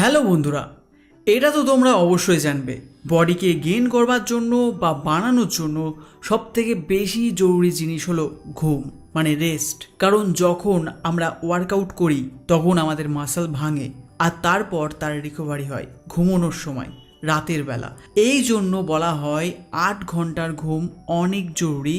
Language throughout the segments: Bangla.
হ্যালো বন্ধুরা, এটা তো তোমরা অবশ্যই জানবে। বডিকে গেন করবার জন্য বা বানানোর জন্য সব থেকে বেশি জরুরি জিনিস হলো ঘুম মানে রেস্ট কারণ যখন আমরা ওয়ার্কআউট করি, তখন আমাদের মাসল ভাঙে, আর তারপর তার রিকভারি হয়, ঘুমানোর সময়, রাতের বেলা। এই জন্য বলা হয় আট ঘণ্টার ঘুম অনেক জরুরি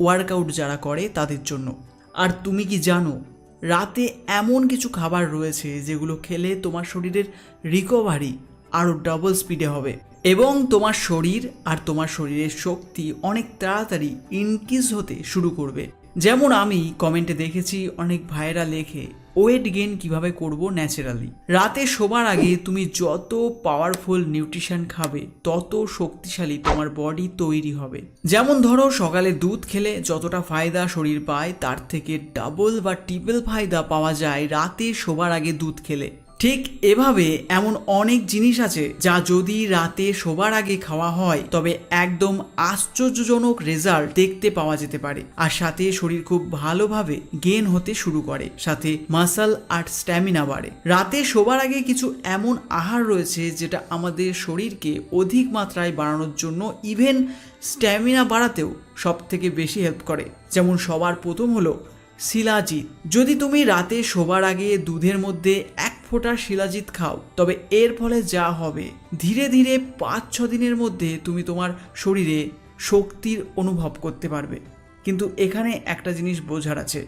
ওয়ার্কআউট যারা করে তাদের জন্য। আর তুমি কি জানো রাতে এমন কিছু খাবার রয়েছে যেগুলো খেলে তোমার শরীরের রিকভারি আরও ডাবল স্পিডে হবে। এবং তোমার শরীর আর তোমার শরীরের শক্তি অনেক তাড়াতাড়ি ইনক্রিজ হতে শুরু করবে। যেমন আমি কমেন্টে দেখেছি, অনেক ভাইরা লেখে ওয়েট গেন কীভাবে করব ন্যাচারালি রাতে শোবার আগে তুমি যত পাওয়ারফুল নিউট্রিশন খাবে, তত শক্তিশালী তোমার বডি তৈরি হবে। যেমন ধরো, সকালে দুধ খেলে যতটা ফায়দা শরীর পায়, তার থেকে ডাবল বা ট্রিপল ফায়দা পাওয়া যায় রাতে শোবার আগে দুধ খেলে। ঠিক এভাবে এমন অনেক জিনিস আছে যা যদি রাতে শোবার আগে খাওয়া হয়, তবে একদম আশ্চর্যজনক রেজাল্ট দেখতে পাওয়া যেতে পারে। আর সাথে শরীর খুব ভালোভাবে গেন হতে শুরু করে। সাথে মাসাল আর স্ট্যামিনা বাড়ে। রাতে শোবার আগে কিছু এমন আহার রয়েছে যেটা আমাদের শরীরকে অধিক মাত্রায় বাড়ানোর জন্য ইভেন স্ট্যামিনা বাড়াতেও সব থেকে বেশি হেল্প করে। যেমন সবার প্রথম হলো শিলাজিৎ। যদি তুমি রাতে শোবার আগে দুধের মধ্যে এক ফোঁটা শিলাজিৎ খাও, তবে এর ফলে যা হবে। ধীরে ধীরে পাঁচ, ছ দিনের মধ্যে তুমি তোমার শরীরে শক্তির অনুভব করতে পারবে। কিন্তু এখানে একটা জিনিস বোঝার আছে।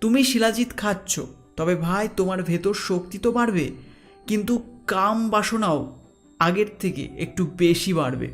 তুমি শিলাজিৎ খাচ্ছ, তবে ভাই তোমার ভেতর শক্তি তো বাড়বে, কিন্তু কাম বাসনাও আগের থেকে একটু বেশি বাড়বে।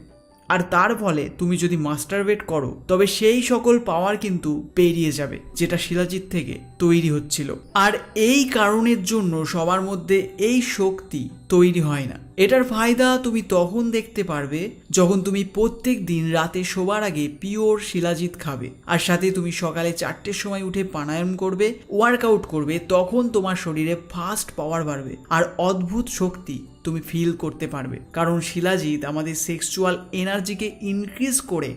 আর তার ফলে তুমি যদি মাস্টারবেট করো, তবে সেই সকল পাওয়ার কিন্তু পেরিয়ে যাবে, যেটা শিলাজিৎ থেকে তৈরি হচ্ছিল। আর এই কারণের জন্য সবার মধ্যে এই শক্তি তৈরি হয় না। এটার ফায়দা তুমি তখন দেখতে পারবে যখন তুমি প্রত্যেক দিন রাতে শোবার আগে পিওর শিলাজিৎ খাবে। আর সাথে তুমি সকালে চারটের সময় উঠে প্রাণায়াম করবে, ওয়ার্কআউট করবে, তখন তোমার শরীরে ফাস্ট পাওয়ার বাড়বে। আর অদ্ভুত শক্তি তুমি ফিল করতে পারবে। কারণ শিলাজিৎ আমাদের সেক্সুয়াল এনার্জিকে ইনক্রিজ করে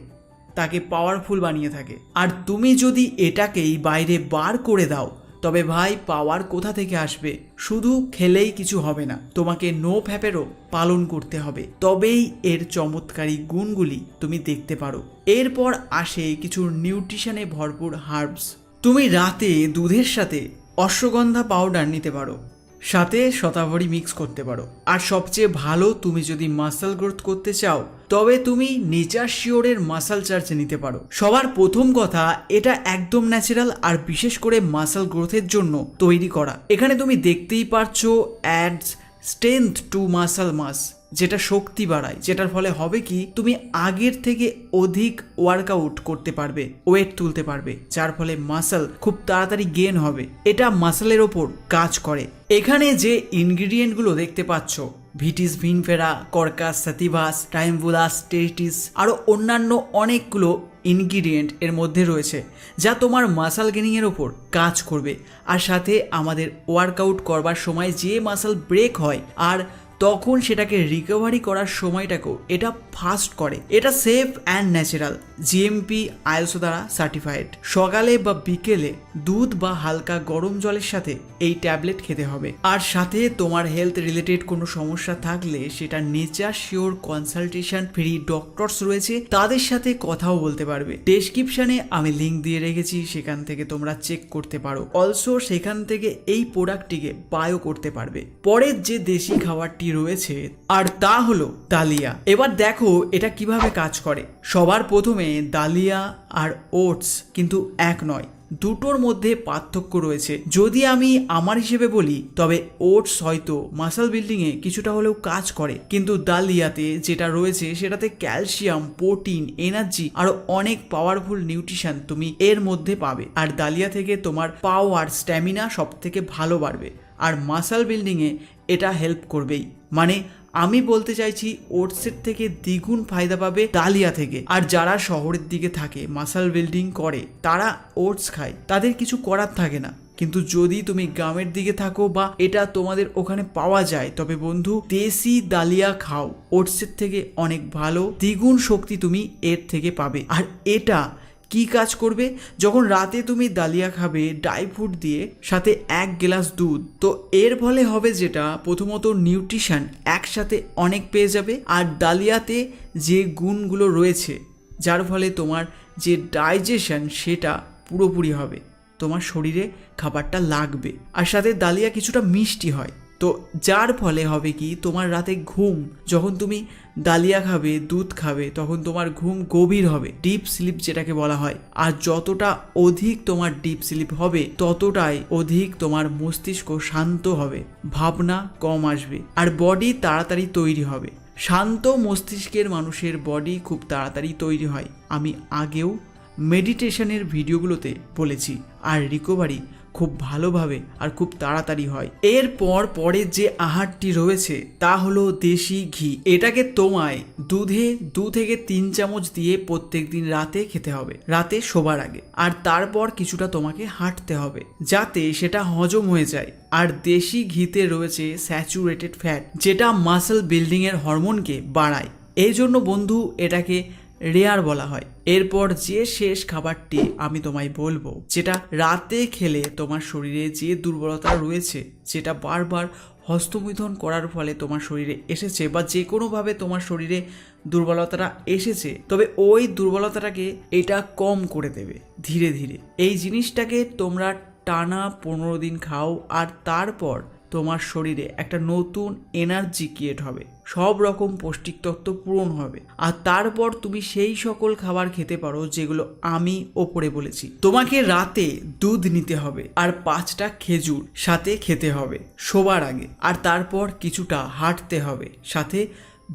তাকে পাওয়ারফুল বানিয়ে থাকে। আর তুমি যদি এটাকেই বাইরে বার করে দাও তবে ভাই, পাওয়ার কোথা থেকে আসবে? শুধু খেলেই কিছু হবে না, তোমাকে নো ফ্যাপেরও পালন করতে হবে। তবেই এর চমৎকারী গুণগুলি তুমি দেখতে পারো। এরপর আসে কিছু নিউট্রিশনে ভরপুর হার্বস। তুমি রাতে দুধের সাথে অশ্বগন্ধা পাউডার নিতে পারো। সাথে শতাবরি মিক্স করতে পারো। আর সবচেয়ে ভালো তুমি যদি মাসেল গ্রোথ করতে চাও, তবে তুমি নেচার শিওরের মাসাল চার্জ নিতে পারো। সবার প্রথম কথা, এটা একদম ন্যাচারাল আর বিশেষ করে মাসাল গ্রোথের জন্য তৈরি করা। এখানে তুমি দেখতেই পারছ অ্যাডস স্ট্রেংথ টু মাসাল মাস যেটা শক্তি বাড়ায়, যেটার ফলে হবে কি, তুমি আগের থেকে অধিক ওয়ার্কআউট করতে পারবে ওয়েট তুলতে পারবে, যার ফলে মাসল খুব তাড়াতাড়ি গেন হবে। এটা মাসলের ওপর কাজ করে। এখানে যে ইনগ্রিডিয়েন্টগুলো দেখতে পাচ্ছ, ভিটিস, ভিনফেরা, কর্কাস সাতিভাস টাইমবুলাস টেরিটিস আরও অন্যান্য অনেকগুলো ইনগ্রিডিয়েন্ট এর মধ্যে রয়েছে, যা তোমার মাসাল গেনিংয়ের ওপর কাজ করবে। আর সাথে আমাদের ওয়ার্কআউট করবার সময় যে মাসাল ব্রেক হয়, আর তখন সেটাকে রিকভারি করার সময়টাকেও এটা ফাস্ট করে। এটা সেফ অ্যান্ড ন্যাচারাল জিএমপি আইএলসো দ্বারা সার্টিফাইড সকালে বা বিকেলে দুধ বা হালকা গরম জলের সাথে এই ট্যাবলেট খেতে হবে। আর সাথে তোমার হেলথ রিলেটেড কোনো সমস্যা থাকলে সেটা nature sure consultation free doctors রয়েছে, তাদের সাথে কথাও বলতে পারবে। ডেসক্রিপশনে আমি লিঙ্ক দিয়ে রেখেছি, সেখান থেকে তোমরা চেক করতে পারো। অলসো সেখান থেকে এই প্রোডাক্টটিকে বায়ো করতে পারবে। পরের যে দেশি খাবারটি রয়েছে। আর তা হলো ডালিয়া। এবার দেখো এটা কীভাবে কাজ করে। সবার প্রথমে ডালিয়া আর ওটস কিন্তু এক নয়, দুটোর মধ্যে পার্থক্য রয়েছে। যদি আমি আমার হিসেবে বলি, তবে ওটস হয়তো মাসাল বিল্ডিংয়ে কিছুটা হলেও কাজ করে। কিন্তু ডালিয়াতে যেটা রয়েছে, সেটাতে ক্যালসিয়াম, প্রোটিন, এনার্জি আরও অনেক পাওয়ারফুল নিউট্রিশন তুমি এর মধ্যে পাবে। আর ডালিয়া থেকে তোমার পাওয়ার, স্ট্যামিনা সব থেকে ভালো বাড়বে। আর মাসাল বিল্ডিংয়ে এটা হেল্প করবেই। মানে আমি বলতে চাইছি ওটসের থেকে দ্বিগুণ ফায়দা পাবে ডালিয়া থেকে। আর যারা শহরের দিকে থাকে, মাসাল বিল্ডিং করে, তারা ওটস খায়। তাদের কিছু করার থাকে না। কিন্তু যদি তুমি গ্রামের দিকে থাকো বা এটা তোমাদের ওখানে পাওয়া যায়, তবে বন্ধু, দেশি ডালিয়া খাও। ওটসের থেকে অনেক ভালো, দ্বিগুণ শক্তি তুমি এর থেকে পাবে। আর এটা কি কাজ করবে? যখন রাতে তুমি ডালিয়া খাবে, ড্রাই ফ্রুট দিয়ে সাথে এক গ্লাস দুধ, তো এর ফলে হবে যেটা, প্রথমত নিউট্রিশন একসাথে অনেক পেয়ে যাবে, আর ডালিয়াতে যে গুণগুলো রয়েছে, যার ফলে তোমার যে ডাইজেশন সেটা পুরোপুরি হবে, তোমার শরীরে খাবারটা লাগবে। আর সাথে ডালিয়া কিছুটা মিষ্টি হয়। তো যার ফলে হবে কি, তোমার রাতে ঘুম, যখন তুমি ডালিয়া খাবে, দুধ খাবে, তখন তোমার ঘুম গভীর হবে ডিপ স্লিপ যেটাকে বলা হয়। আর যতটা অধিক তোমার ডিপ স্লিপ হবে, ততটাই অধিক তোমার মস্তিষ্ক শান্ত হবে, ভাবনা কম আসবে, আর বডি তাড়াতাড়ি তৈরি হবে। শান্ত মস্তিষ্কের মানুষের বডি খুব তাড়াতাড়ি তৈরি হয়। আমি আগেও মেডিটেশনের ভিডিওগুলোতে বলেছি, আর রিকভারি খুব ভালোভাবে আর খুব তাড়াতাড়ি হয়। এরপর পরের যে আহারটি রয়েছে, তা হলো দেশি ঘি। এটাকে তোমায় দুধে দু থেকে তিন চামচ দিয়ে প্রত্যেক দিন রাতে খেতে হবে, রাতে শোবার আগে। আর তারপর কিছুটা তোমাকে হাঁটতে হবে, যাতে সেটা হজম হয়ে যায়। আর দেশি ঘিতে রয়েছে স্যাচুরেটেড ফ্যাট যেটা মাসেল বিল্ডিংয়ের হরমোনকে বাড়ায়। এই জন্য বন্ধু, এটাকে রেয়ার বলা হয়। এরপর যে শেষ খাবারটি আমি তোমায় বলব, যেটা রাতে খেলে তোমার শরীরে যে দুর্বলতা রয়েছে, যেটা বারবার হস্তমিথন করার ফলে তোমার শরীরে এসেছে বা যে কোনোভাবে তোমার শরীরে দুর্বলতাটা এসেছে, তবে ওই দুর্বলতাটাকে এটা কম করে দেবে ধীরে ধীরে। এই জিনিসটাকে তোমরা টানা পনেরো দিন খাও আর তারপর তোমার শরীরে একটা নতুন এনার্জি ক্রিয়েট হবে। সব রকম পৌষ্টিক তত্ত্ব পূরণ হবে। আর তারপর তুমি সেই সকল খাবার খেতে পারো যেগুলো আমি ওপরে বলেছি। তোমাকে রাতে দুধ নিতে হবে আর পাঁচটা খেজুর সাথে খেতে হবে, শোবার আগে। আর তারপর কিছুটা হাঁটতে হবে, সাথে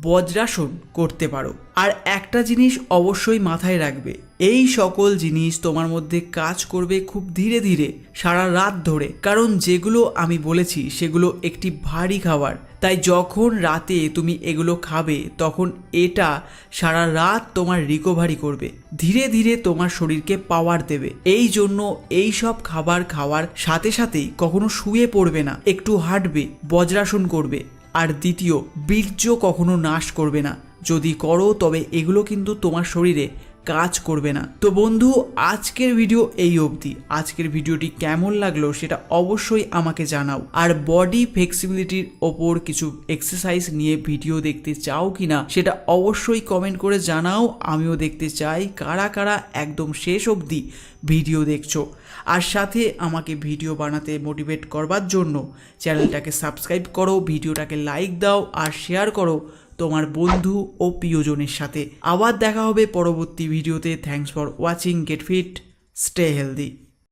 বজ্রাসন করতে পারো। আর একটা জিনিস অবশ্যই মাথায় রাখবে, এই সকল জিনিস তোমার মধ্যে কাজ করবে খুব ধীরে ধীরে, সারা রাত ধরে। কারণ যেগুলো আমি বলেছি, সেগুলো একটি ভারী খাবার। তাই যখন রাতে তুমি এগুলো খাবে, তখন এটা সারা রাত তোমার রিকভারি করবে। ধীরে ধীরে তোমার শরীরকে পাওয়ার দেবে। এই জন্য এই সব খাবার খাওয়ার সাথে সাথেই কখনো শুয়ে পড়বে না, একটু হাঁটবে, বজ্রাসন করবে। আর দ্বিতীয় বীর্য কখনো নাশ করবে না। যদি করো তবে এগুলো কিন্তু তোমার শরীরে কাজ করবে না। তো বন্ধু, আজকের ভিডিও এই অবধি। আজকের ভিডিওটি কেমন লাগল সেটা অবশ্যই আমাকে জানাও। আর বডি ফ্লেক্সিবিলিটির ওপর কিছু এক্সারসাইজ নিয়ে ভিডিও দেখতে চাও কিনা সেটা অবশ্যই কমেন্ট করে জানাও। আমিও দেখতে চাই কারা কারা একদম শেষ অবধি ভিডিও দেখছ। আর সাথে আমাকে ভিডিও বানাতে মোটিভেট করবার জন্য চ্যানেলটাকে সাবস্ক্রাইব করো ভিডিওটাকে লাইক দাও আর শেয়ার করো। তোমার বন্ধু ও প্রিয়জনের সাথে। আবার দেখা হবে পরবর্তী ভিডিওতে। Thanks for watching get fit stay healthy